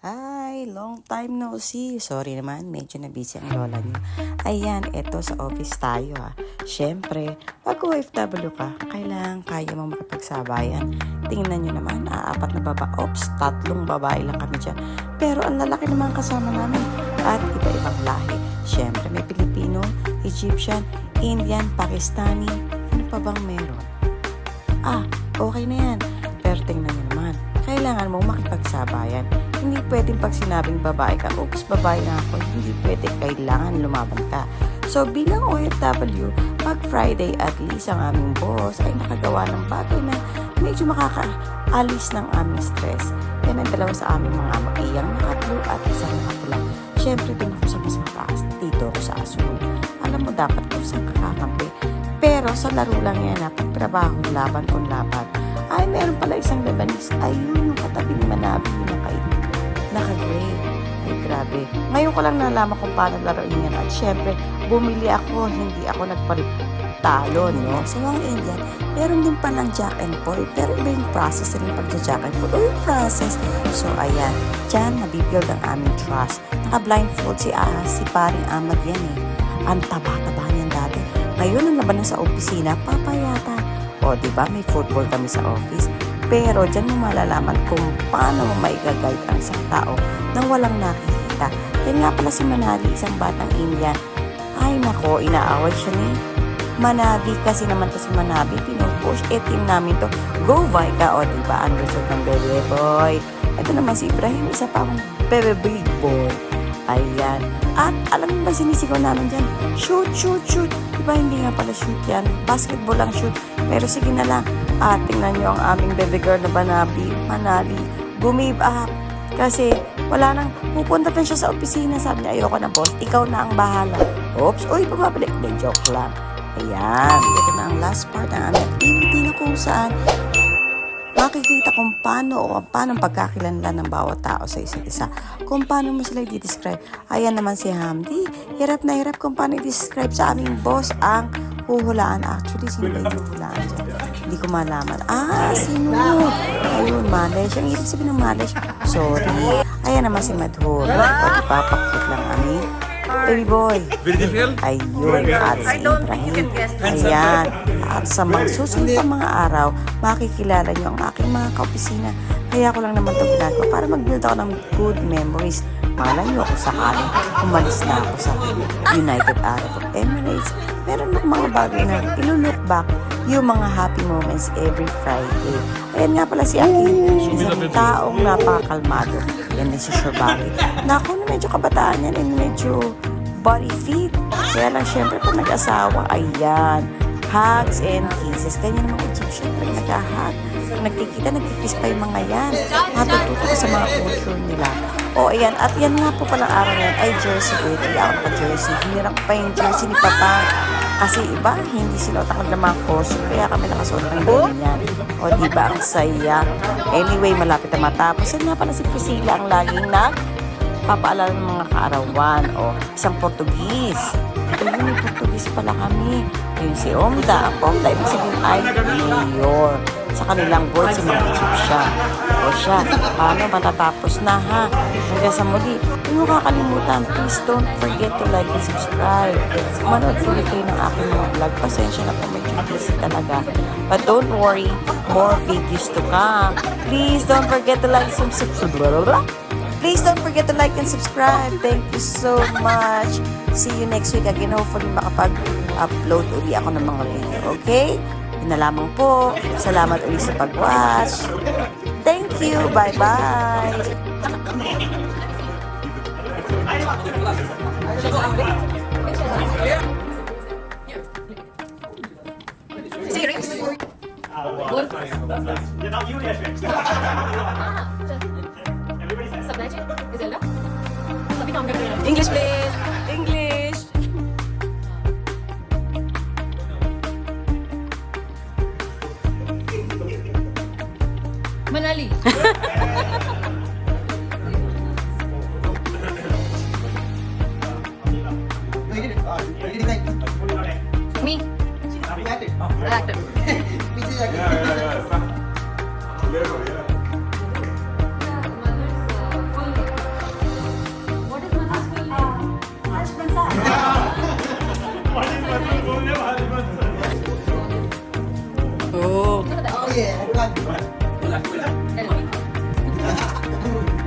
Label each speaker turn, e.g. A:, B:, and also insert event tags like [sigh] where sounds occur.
A: Hi, long time no see. Sorry naman, medyo na busy ang lola niyo. Ayan, eto sa office tayo ha. Siyempre, pag OFW ka, kailangan kaya mo makipagsabayan. Tingnan nyo naman, aapat na baba. Ops, tatlong babae lang kami dyan. Pero ang lalaki naman kasama namin. At iba-ibang lahi. Siyempre, may Pilipino, Egyptian, Indian, Pakistani. Ano pa bang meron? Ah, okay na yan. Pero tingnan nyo naman, kailangan mo makipagsabayan. Hindi pwedeng pag sinabing babae ka, oops, babae na ako. Hindi pwede, kailangan lumaban ka. So bilang OFW, pag Friday at least ang aming boss ay nakagawa ng bagay na medyo makakaalis ng aming stress. Yan ang dalawa sa aming mga makiyang nakatlo at isang nakapula. Siyempre dun ako sa mas dito ako sa asul. Alam mo dapat kung saan kakakampi. Pero sa laro lang yan, ha, pag trabaho, laban kung laban. Ay, meron pala isang Lebanese. Ayun, yung katabi ni Manabi, yung naka, naka-gray. Ay, grabe. Ngayon ko lang nalaman kung paano laruin yan. At syempre, bumili ako, hindi ako nagpalitalo, no? Sa mga Indian, meron din palang Jack and Boy. Pero iba yung process rin pag Jack and Boy. Yung process. So, ayan. Diyan, nabibuild ang aming trust. Naka-blindfold si, ah, si paring Amad yan eh. Ang taba-taba niyan dati. Ngayon, ang laban na sa opisina, papayata. O, di ba may football kami sa office. Pero dyan mo malalaman kung paano mo maigaguide ang isang tao nang walang nakikita. Yan nga pala si Manali, isang batang Indian. Ay nako, inaaway siya ni Manabi kasi naman to si Manabi, pinupush. Eh, team namin to. Go, Vika! O, diba? Ang result ng bebe boy. Ito naman si Ibrahim, isa pa akong bebe big boy. Ayan. At alam mo ba sinisigaw namin dyan? Shoot, shoot, shoot. Diba hindi nga pala shoot yan? Basketball lang shoot. Pero sige na lang. At tingnan nyo ang aming baby girl na Banabi, Manali. Gumib up. Kasi wala nang pupunta din siya sa opisina. Sabi niya, ayoko na boss. Ikaw na ang bahala. Oops. Uy, bumabalik. Hindi, joke lang. Ayan. Ito na ang last part ng aming activity na kung saan makikita kung paano o paano pagkakilanlan ng bawat tao sa isa't isa. Kung paano mo sila i-describe. Ayan naman si Hamdi. Hirap na hirap kung paano i-describe sa aming boss ang huhulaan. Actually, sino ba yung huhulaan dyan? Hindi ko malaman. Ah, sino? Ayun, Malish. Ang ibig sabihin ng Malish. Sorry. Ayan naman si Madhur. O, ipapakit lang amin. Baby boy.
B: Very difficult?
A: Ayun, at si Ibrahim. Ayan. At sa mga susunod pa mga araw, makikilala niyo ang aking mga kaopisina. Kaya ko lang naman ito ginagawa para mag-build ako ng good memories. Malay niyo kung sakaling umalis na ako sa United Arab Emirates. Meron akong mga bagay na ilulook back yung mga happy moments every Friday. Ayan nga pala si Aki, isang taong napakakalmado. Yan din si Shobaki. Naku, na medyo kabataan yan and medyo body fit. Kaya lang syempre pag nag-asawa, ayan, hugs and kisses. Kanya naman Egyptian pag nag-hug. Pag nagkikita, nagkikiss pa yung mga yan. Matututo ka sa mga culture nila. O ayan, at yan nga po palang araw na ay jersey day. Ako naka-jersey. Hinirang pa yung jersey ni Papa. Kasi iba, hindi sila takot ng mga costume. Kaya kami nakasuot ng ganyan. O diba, ang saya. Anyway, malapit na matapos. Yan nga pala si Priscilla ang laging nag papaalala ng mga kaarawan o isang Portugis. Ayun, may Portugis pala kami. Ayun si Omda. Ang Omda, ibig sabihin ay mayor. Sa kanilang board, si mga Egyptian. O siya, paano matatapos na ha? Hanggang sa muli, huwag mo kakalimutan, please don't forget to like and subscribe. Manood ulit kayo ng aking mga vlog. Pasensya na po, medyo busy talaga. But don't worry, more videos to come. Please don't forget to like and subscribe. Please don't forget to like and subscribe. Thank you so much. See you next week again. Hopefully makapag-upload uli ako ng mga video. Okay? Yun na lamang po. Salamat uli sa pag-watch. Thank you. Bye-bye.
C: English please. English. Manali. Me. Actor. [laughs] [laughs] 我不
D: 管回来回来。回来回来 [laughs]